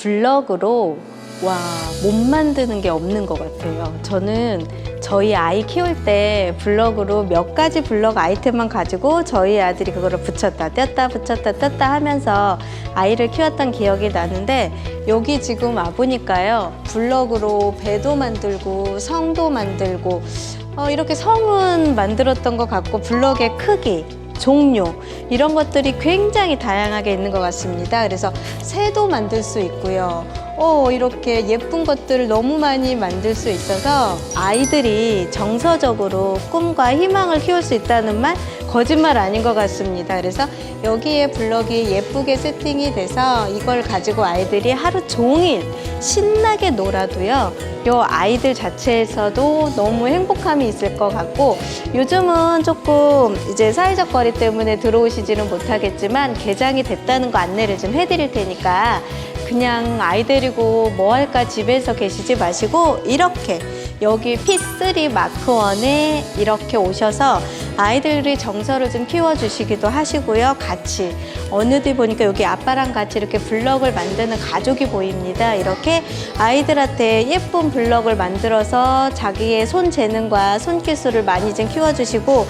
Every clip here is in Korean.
블럭으로 와, 못 만드는 게 없는 것 같아요. 저는 저희 아이 키울 때 블럭으로 몇 가지 블럭 아이템만 가지고 저희 아들이 그거를 붙였다 뗐다 붙였다 뗐다 하면서 아이를 키웠던 기억이 나는데 여기 지금 와보니까요. 블럭으로 배도 만들고 성도 만들고 어, 이렇게 성은 만들었던 것 같고 블럭의 크기 종류 이런 것들이 굉장히 다양하게 있는 것 같습니다. 그래서 새도 만들 수 있고요. 어, 이렇게 예쁜 것들을 너무 많이 만들 수 있어서 아이들이 정서적으로 꿈과 희망을 키울 수 있다는 말 거짓말 아닌 것 같습니다. 그래서 여기에 블럭이 예쁘게 세팅이 돼서 이걸 가지고 아이들이 하루 종일 신나게 놀아도요. 요 아이들 자체에서도 너무 행복함이 있을 것 같고 요즘은 조금 이제 사회적 거리 때문에 들어오시지는 못하겠지만 개장이 됐다는 거 안내를 좀 해드릴 테니까 그냥 아이 데리고 뭐 할까 집에서 계시지 마시고 이렇게 여기 P3 마크원에 이렇게 오셔서 아이들의 정서를 좀 키워주시기도 하시고요. 같이 어느들 보니까 여기 아빠랑 같이 이렇게 블럭을 만드는 가족이 보입니다. 이렇게 아이들한테 예쁜 블럭을 만들어서 자기의 손 재능과 손기술을 많이 좀 키워주시고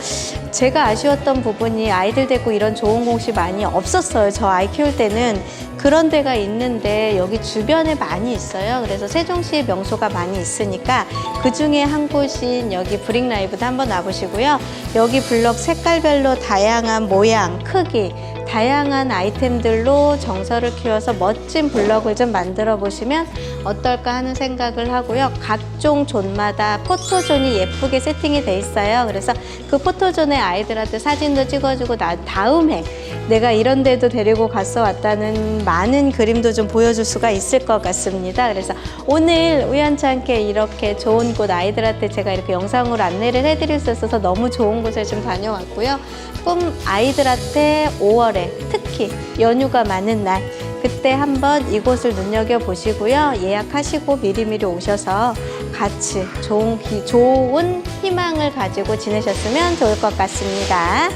제가 아쉬웠던 부분이 아이들 데리고 이런 좋은 곳이 많이 없었어요. 저 아이 키울 때는 그런 데가 있는데 여기 주변에 많이 있어요. 그래서 세종시에 명소가 많이 있으니까 그 중에 한 곳인 여기 브릭 라이브도 한번 와보시고요. 여기 블럭 색깔별로 다양한 모양, 크기, 다양한 아이템들로 정서를 키워서 멋진 블럭을 좀 만들어 보시면 어떨까 하는 생각을 하고요. 각종 존마다 포토존이 예쁘게 세팅이 돼 있어요. 그래서 그 포토존에 아이들한테 사진도 찍어주고 나 다음 해 내가 이런 데도 데리고 갔어 왔다는 많은 그림도 좀 보여줄 수가 있을 것 같습니다. 그래서 오늘 우연찮게 이렇게 좋은 곳 아이들한테 제가 이렇게 영상으로 안내를 해드릴 수 있어서 너무 좋은 곳에 좀 다녀왔고요. 꿈 아이들한테 5월에 특히 연휴가 많은 날 그때 한번 이곳을 눈여겨 보시고요. 예약하시고 미리미리 오셔서 같이 좋은, 기- 좋은 희망을 가지고 지내셨으면 좋을 것 같습니다.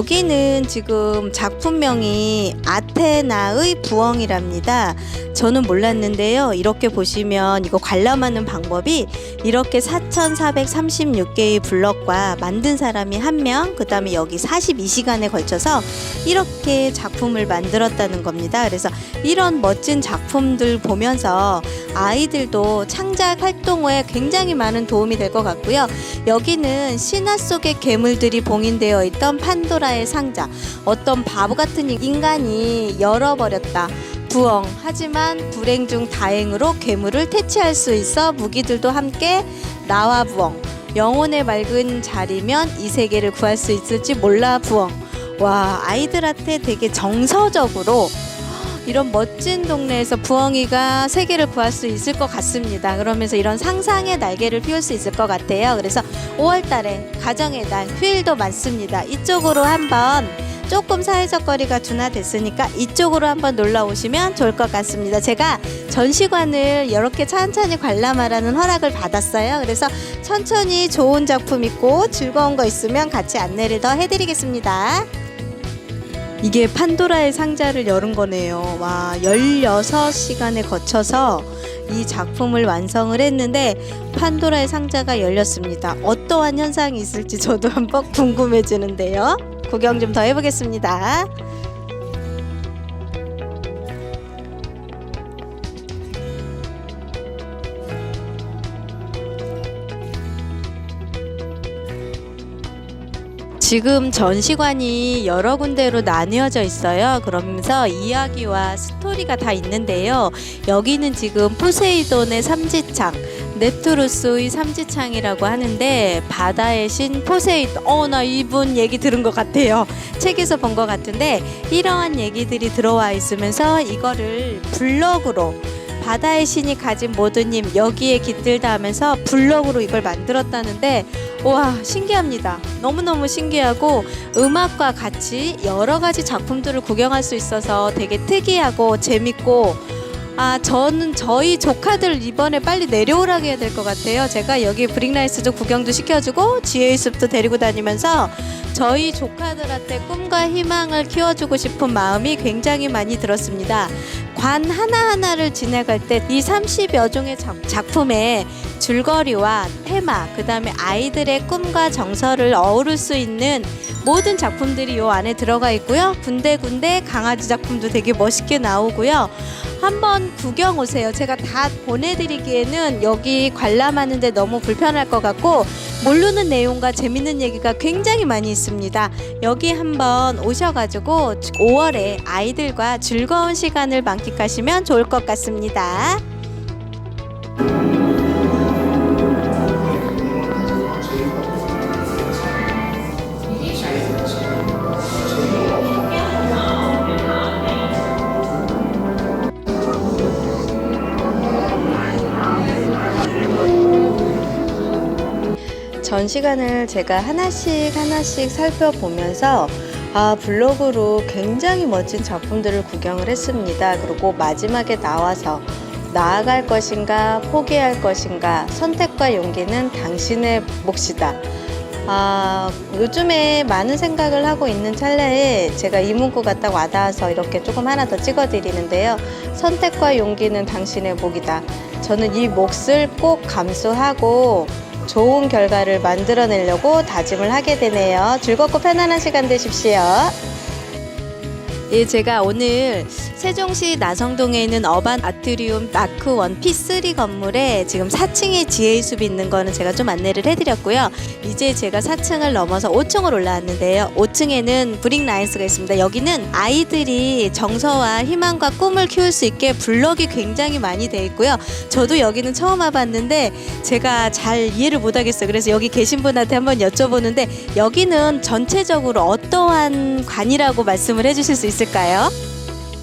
여기는 지금 작품명이 아테나의 부엉이랍니다. 저는 몰랐는데요. 이렇게 보시면 이거 관람하는 방법이 이렇게 4,436개의 블럭과 만든 사람이 한 명, 그 다음에 여기 42시간에 걸쳐서 이렇게 작품을 만들었다는 겁니다. 그래서 이런 멋진 작품들 보면서 아이들도 창작 활동에 굉장히 많은 도움이 될 것 같고요. 여기는 신화 속의 괴물들이 봉인되어 있던 판도라의 상자. 어떤 바보 같은 인간이 열어버렸다. 부엉. 하지만 불행 중 다행으로 괴물을 퇴치할 수 있어 무기들도 함께 나와 부엉. 영혼의 맑은 자리면 이 세계를 구할 수 있을지 몰라 부엉. 와, 아이들한테 되게 정서적으로 이런 멋진 동네에서 부엉이가 세계를 구할 수 있을 것 같습니다. 그러면서 이런 상상의 날개를 피울 수 있을 것 같아요. 그래서 5월 달에 가정의 날 휴일도 많습니다. 이쪽으로 한번 조금 사회적 거리가 둔화됐으니까 이쪽으로 한번 놀러 오시면 좋을 것 같습니다. 제가 전시관을 이렇게 천천히 관람하라는 허락을 받았어요. 그래서 천천히 좋은 작품 있고 즐거운 거 있으면 같이 안내를 더 해드리겠습니다. 이게 판도라의 상자를 열은 거네요. 와, 16시간에 거쳐서 이 작품을 완성을 했는데 판도라의 상자가 열렸습니다. 어떠한 현상이 있을지 저도 한번 궁금해지는데요. 구경 좀 더 해보겠습니다. 지금 전시관이 여러 군데로 나뉘어져 있어요. 그러면서 이야기와 스토리가 다 있는데요. 여기는 지금 포세이돈의 삼지창, 넵투루스의 삼지창이라고 하는데 바다의 신 포세이돈. 어, 나 이분 얘기 들은 것 같아요. 책에서 본 것 같은데 이러한 얘기들이 들어와 있으면서 이거를 블럭으로 바다의 신이 가진 모든 힘 여기에 깃들다 하면서 블럭으로 이걸 만들었다는데 와 신기합니다. 너무너무 신기하고 음악과 같이 여러 가지 작품들을 구경할 수 있어서 되게 특이하고 재밌고 아 저는 저희 조카들 이번에 빨리 내려오라게 해야 될 것 같아요. 제가 여기 브릭라이스도 구경도 시켜주고 숲도 데리고 다니면서 저희 조카들한테 꿈과 희망을 키워주고 싶은 마음이 굉장히 많이 들었습니다. 관 하나하나를 지나갈 때 이 30여 종의 작- 작품에 줄거리와 테마, 그 다음에 아이들의 꿈과 정서를 어우를 수 있는 모든 작품들이 요 안에 들어가 있고요. 군데군데 강아지 작품도 되게 멋있게 나오고요. 한번 구경 오세요. 제가 다 보내드리기에는 여기 관람하는데 너무 불편할 것 같고 모르는 내용과 재밌는 얘기가 굉장히 많이 있습니다. 여기 한번 오셔가지고 5월에 아이들과 즐거운 시간을 만끽하시면 좋을 것 같습니다. 전 시간을 제가 하나씩 하나씩 살펴보면서 아, 블로그로 굉장히 멋진 작품들을 구경을 했습니다. 그리고 마지막에 나와서 나아갈 것인가, 포기할 것인가, 선택과 용기는 당신의 몫이다. 아, 요즘에 많은 생각을 하고 있는 찰나에 제가 이 문구가 딱 와닿아서 이렇게 조금 하나 더 찍어드리는데요. 선택과 용기는 당신의 몫이다. 저는 이 몫을 꼭 감수하고 좋은 결과를 만들어내려고 다짐을 하게 되네요. 즐겁고 편안한 시간 되십시오. 예, 제가 오늘 세종시 나성동에 있는 어반 아트리움 마크 원 P3 건물에 지금 4층에 지혜의 숲이 있는 거는 제가 좀 안내를 해드렸고요. 이제 제가 4층을 넘어서 5층을 올라왔는데요. 5층에는 브릭 라이스가 있습니다. 여기는 아이들이 정서와 희망과 꿈을 키울 수 있게 블럭이 굉장히 많이 돼 있고요. 저도 여기는 처음 와봤는데 제가 잘 이해를 못하겠어요. 그래서 여기 계신 분한테 한번 여쭤보는데 여기는 전체적으로 어떠한 관이라고 말씀을 해주실 수 있을까요?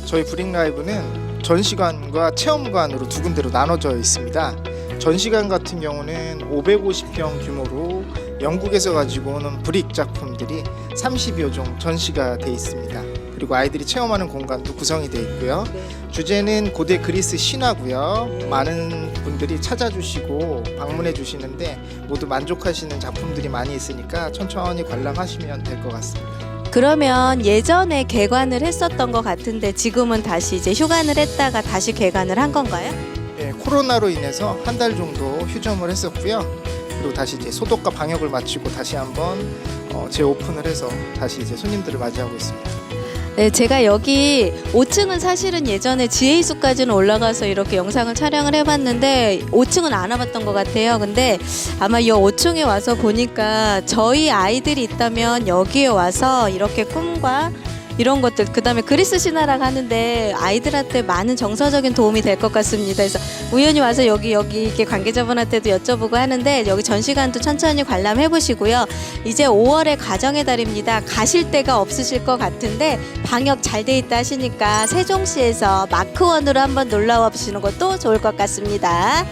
저희 브릭 라이브는 전시관과 체험관으로 두 군데로 나눠져 있습니다. 전시관 같은 경우는 550평 규모로 영국에서 가지고 오는 브릭 작품들이 30여 종 전시가 돼 있습니다. 그리고 아이들이 체험하는 공간도 구성이 돼 있고요. 주제는 고대 그리스 신화고요. 많은 분들이 찾아주시고 방문해 주시는데 모두 만족하시는 작품들이 많이 있으니까 천천히 관람하시면 될 것 같습니다. 그러면 예전에 개관을 했었던 것 같은데 지금은 다시 이제 휴관을 했다가 다시 개관을 한 건가요? 예, 코로나로 인해서 한 달 정도 휴점을 했었고요. 그리고 다시 이제 소독과 방역을 마치고 다시 한번 어, 재오픈을 해서 다시 이제 손님들을 맞이하고 있습니다. 네, 제가 여기 5층은 사실은 예전에 지혜의 숲까지는 올라가서 이렇게 영상을 촬영을 해봤는데 5층은 안 와봤던 것 같아요. 근데 아마 이 5층에 와서 보니까 저희 아이들이 있다면 여기에 와서 이렇게 꿈과 이런 것들 그다음에 그리스 신화라고 하는데 아이들한테 많은 정서적인 도움이 될 것 같습니다. 그래서 우연히 와서 여기 여기 이렇게 관계자분한테도 여쭤보고 하는데 여기 전시관도 천천히 관람해 보시고요. 이제 5월에 가정의 달입니다. 가실 데가 없으실 것 같은데 방역 잘 돼 있다 하시니까 세종시에서 마크원으로 한번 놀러 와 보시는 것도 좋을 것 같습니다.